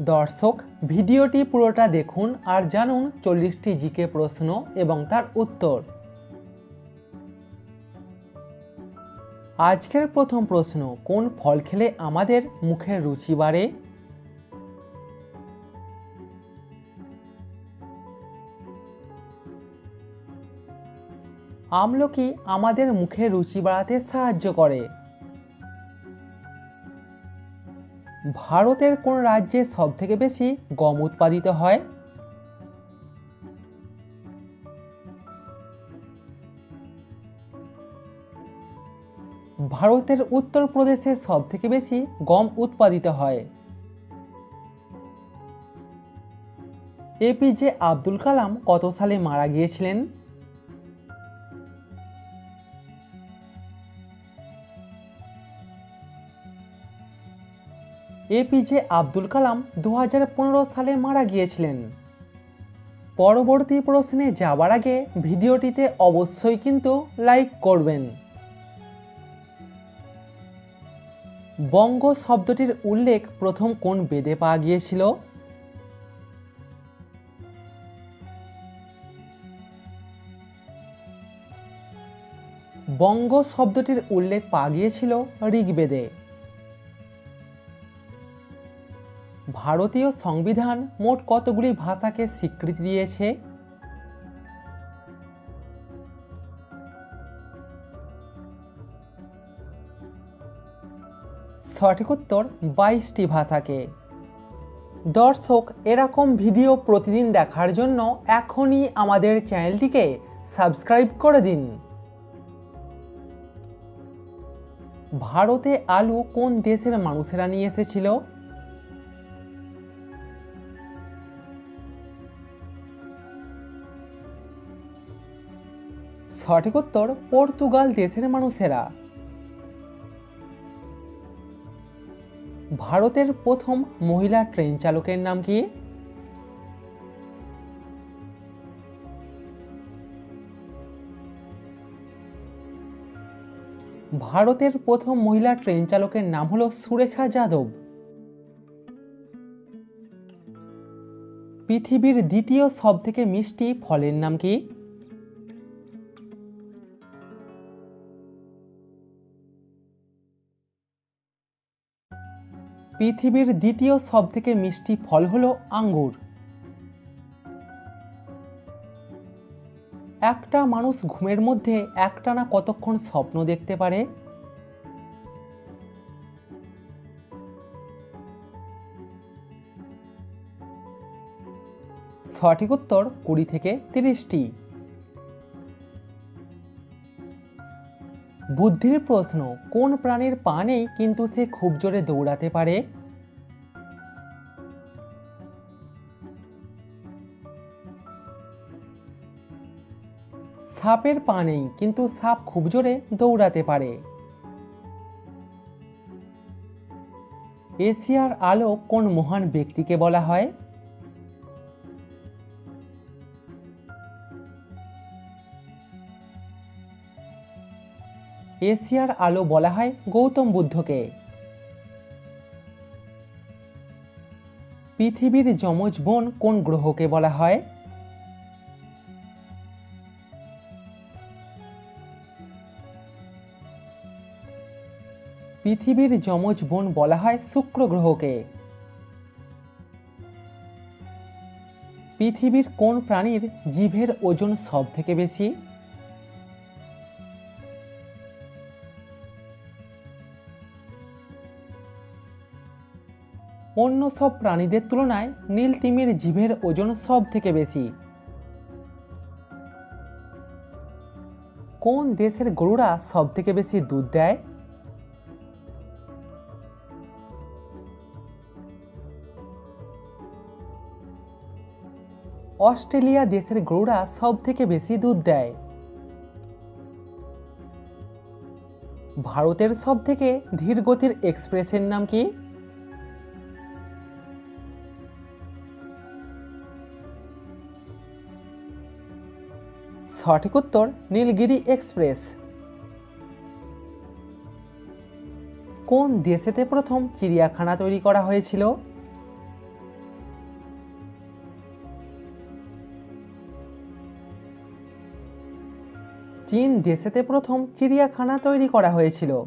দর্শক, ভিডিওটি পুরোটা দেখুন আর জানুন চল্লিশটি জিকে প্রশ্ন এবং তার উত্তর। আজকের প্রথম প্রশ্ন, কোন ফল খেলে আমাদের মুখের রুচি বাড়ে? আমলকি আমাদের মুখের রুচি বাড়াতে সাহায্য করে। ভারতের কোন রাজ্যে সবথেকে বেশি গম উৎপাদিত হয়? ভারতের উত্তরপ্রদেশে সবথেকে বেশি গম উৎপাদিত হয়। এপিজে আব্দুল কালাম কত সালে মারা গিয়েছিলেন? এপিজে আব্দুল কালাম দু হাজার পনেরো সালে মারা গিয়েছিলেন। পরবর্তী প্রশ্নে যাওয়ার আগে ভিডিওটিতে অবশ্যই কিন্তু লাইক করবেন। বঙ্গ শব্দটির উল্লেখ প্রথম কোন বেদে পাওয়া গিয়েছিল? বঙ্গ শব্দটির উল্লেখ পাওয়া গিয়েছিল ঋগ্বেদে। ভারতীয় সংবিধান মোট কতগুলি ভাষাকে স্বীকৃতি দিয়েছে? সঠিক উত্তর, বাইশটি ভাষাকে। দর্শক, এরকম ভিডিও প্রতিদিন দেখার জন্য এখনই আমাদের চ্যানেলটিকে সাবস্ক্রাইব করে দিন। ভারতে আলু কোন দেশের মানুষেরা নিয়ে এসেছিল? সঠিক উত্তর পর্তুগাল দেশের মানুষেরা। ভারতের প্রথম মহিলা ট্রেন চালকের নাম কি? ভারতের প্রথম মহিলা ট্রেন চালকের নাম হল সুরেখা যাদব। পৃথিবীর দ্বিতীয় সবথেকে মিষ্টি ফলের নাম কি? পৃথিবীর দ্বিতীয় সবথেকে মিষ্টি ফল হলো আঙ্গুর। একটা মানুষ ঘুমের মধ্যে একটানা কতক্ষণ স্বপ্ন দেখতে পারে? সঠিক উত্তর কুড়ি থেকে তিরিশটি। বুদ্ধির প্রশ্ন, কোন প্রাণীর পা নেই কিন্তু সে খুব জোরে দৌড়াতে পারে? সাপের পা নেই কিন্তু সাপ খুব জোরে দৌড়াতে পারে। এশিয়ার আলো কোন মহান ব্যক্তিকে বলা হয়? এশিয়ার আলো বলা হয় গৌতম বুদ্ধকে। পৃথিবীর যমজ বোন কোন গ্রহকে বলা হয়? পৃথিবীর যমজ বোন বলা হয় শুক্র গ্রহকে। পৃথিবীর কোন প্রাণীর জীবের ওজন সব থেকে বেশি? অন্য সব প্রাণীদের তুলনায় নীল তিমির জীবের ওজন সব থেকে বেশি। কোন দেশের গরুরা সব থেকে বেশি দুধ দেয়? অস্ট্রেলিয়া দেশের গরুরা সব থেকে বেশি দুধ দেয়। ভারতের সব থেকে ধীর গতির এক্সপ্রেসের নাম কি? সঠিক উত্তর নীলগিরি এক্সপ্রেস। কোন দেশেতে প্রথম চিড়িয়াখানা তৈরি করা হয়েছিল? চীন দেশেতে প্রথম চিড়িয়াখানা তৈরি করা হয়েছিল।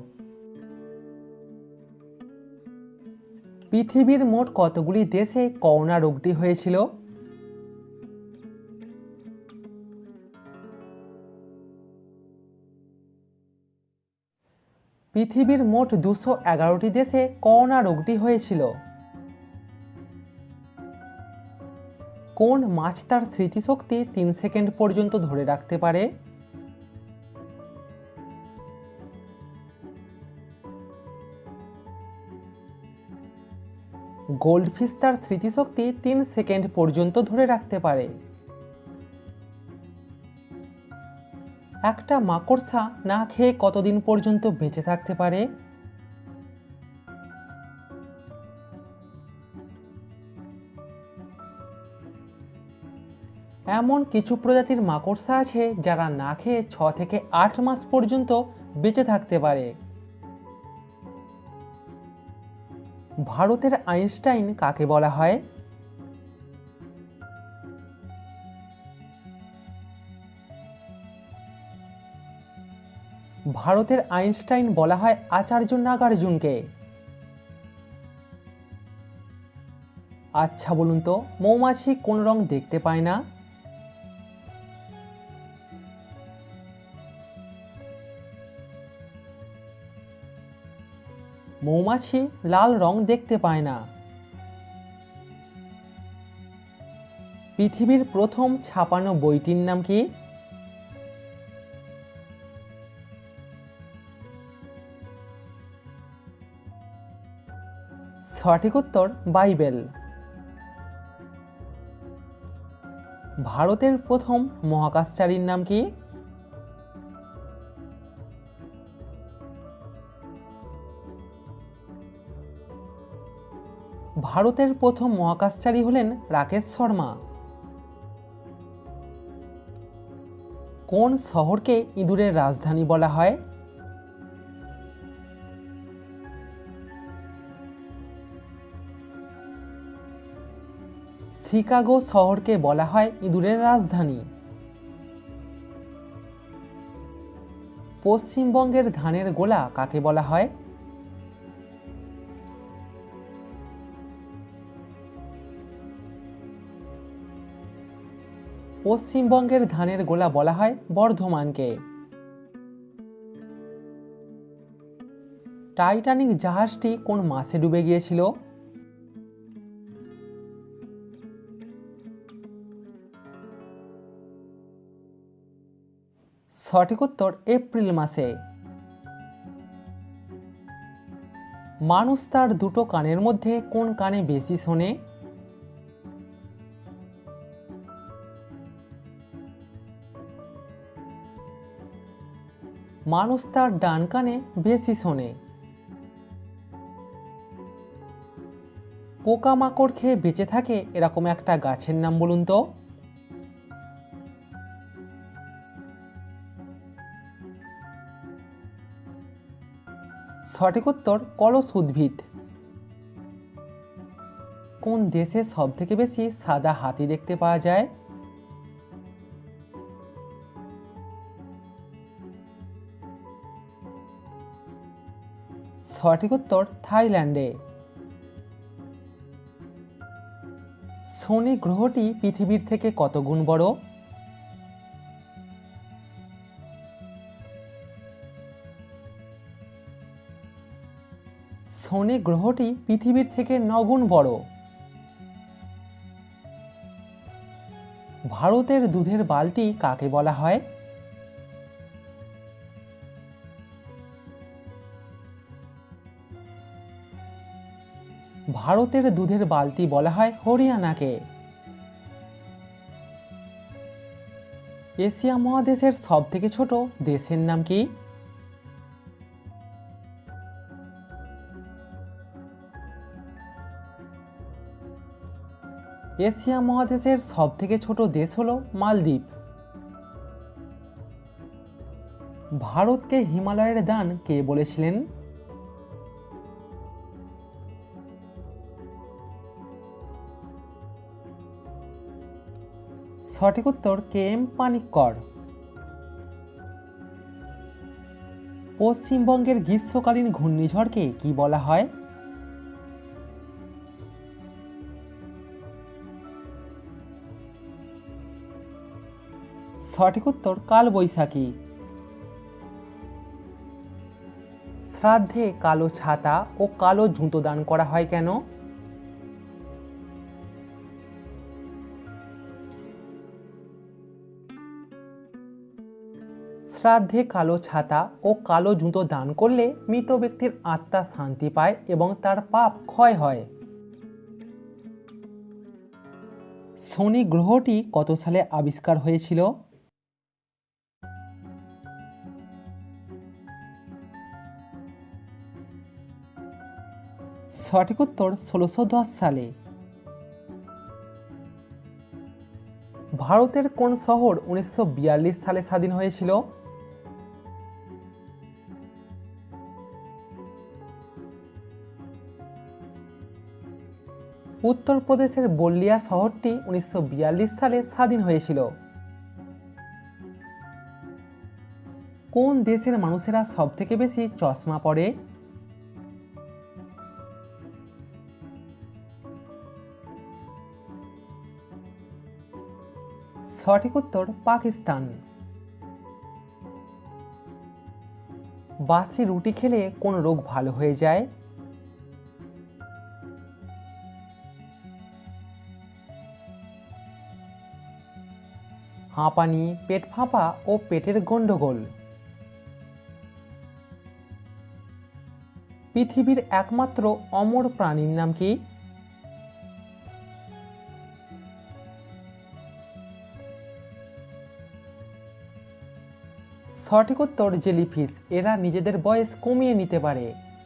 পৃথিবীর মোট কতগুলি দেশে করোনা রোগটি হয়েছিল? পৃথিবীর মোট দুশো এগারোটি দেশে করোনা রোগটি হয়েছিল। কোন মাছ তার স্মৃতিশক্তি তিন সেকেন্ড পর্যন্ত ধরে রাখতে পারে? গোল্ডফিশ তার স্মৃতিশক্তি তিন সেকেন্ড পর্যন্ত ধরে রাখতে পারে। একটা মাকড়সা না খেয়ে কতদিন পর্যন্ত বেঁচে থাকতে পারে? এমন কিছু প্রজাতির মাকড়সা আছে যারা না খেয়ে ছ থেকে আট মাস পর্যন্ত বেঁচে থাকতে পারে। ভারতের আইনস্টাইন কাকে বলা হয়? ভারতের আইনস্টাইন বলা হয় আচার্য নাগার্জুনকে। আচ্ছা বলুন তো, মৌমাছি কোন রং দেখতে পায় না? মৌমাছি লাল রং দেখতে পায় না। পৃথিবীর প্রথম ছাপানো বইটির নাম কি? সঠিক উত্তর বাইবেল। ভারতের প্রথম মহাকাশচারীর নাম কি? ভারতের প্রথম মহাকাশচারী হলেন রাকেশ শর্মা। কোন শহরকে ইঁদুরের রাজধানী বলা হয়? শিকাগো শহরকে বলা হয় ইঁদুরের রাজধানী। পশ্চিমবঙ্গের ধানের গোলা কাকে বলা হয়? পশ্চিমবঙ্গের ধানের গোলা বলা হয় বর্ধমানকে। টাইটানিক জাহাজটি কোন মাসে ডুবে গিয়েছিল? সঠিক উত্তর এপ্রিল মাসে। মানুষ তার দুটো কানের মধ্যে কোন কানে বেশি শোনে? মানুষ তার ডান কানে বেশি শোনে। পোকামাকড় খেয়ে বেঁচে থাকে এরকম একটা গাছের নাম বলুন তো। সঠিক উত্তর কলস উদ্ভিদ। কোন দেশে সব থেকে বেশি সাদা হাতি দেখতে পাওয়া যায়? সঠিক উত্তর থাইল্যান্ডে। শনি গ্রহটি পৃথিবীর থেকে কত গুণ বড়? শনি গ্রহটি পৃথিবীর থেকে নগুণ বড়। ভারতের দুধের বালতি কাকে বলা হয়? ভারতের দুধের বালতি বলা হয় হরিয়ানাকে। এশিয়া মহাদেশের সব থেকে ছোট দেশের নাম কি? এশিয়া মহাদেশের সব থেকে ছোট দেশ হল মালদ্বীপ। ভারতকে হিমালয়ের দান কে বলেছিলেন? সঠিক উত্তর কে এম পানিক্কর পশ্চিমবঙ্গের গ্রীষ্মকালীন ঘূর্ণিঝড়কে কি বলা হয়? সঠিক উত্তর কালবৈশাখী। শ্রাদ্ধে কালো ছাতা ও কালো জুতো দান করা হয় কেন? শ্রাদ্ধে কালো ছাতা ও কালো জুতো দান করলে মৃত ব্যক্তির আত্মা শান্তি পায় এবং তার পাপ ক্ষয় হয়। শনি গ্রহটি কত সালে আবিষ্কার হয়েছিল? সঠিক উত্তর ষোলোশো সালে। ভারতের কোন শহর উনিশশো বিয়াল্লিশ সালে স্বাধীন হয়েছিল? উত্তরপ্রদেশের বল্লিয়া শহরটি উনিশশো বিয়াল্লিশ সালে স্বাধীন হয়েছিল। কোন দেশের মানুষেরা সবথেকে বেশি চশমা পরে? সঠিক উত্তর পাকিস্তান। বাসি রুটি খেলে কোন রোগ ভালো হয়ে যায়? হাঁপানি, পেট ফাঁপা ও পেটের গন্ডগোল। পৃথিবীর একমাত্র অমর প্রাণীর নাম কি? সঠিক উত্তর জেলিফিশ এরা নিজেদের বয়স কমিয়ে নিতে পারে।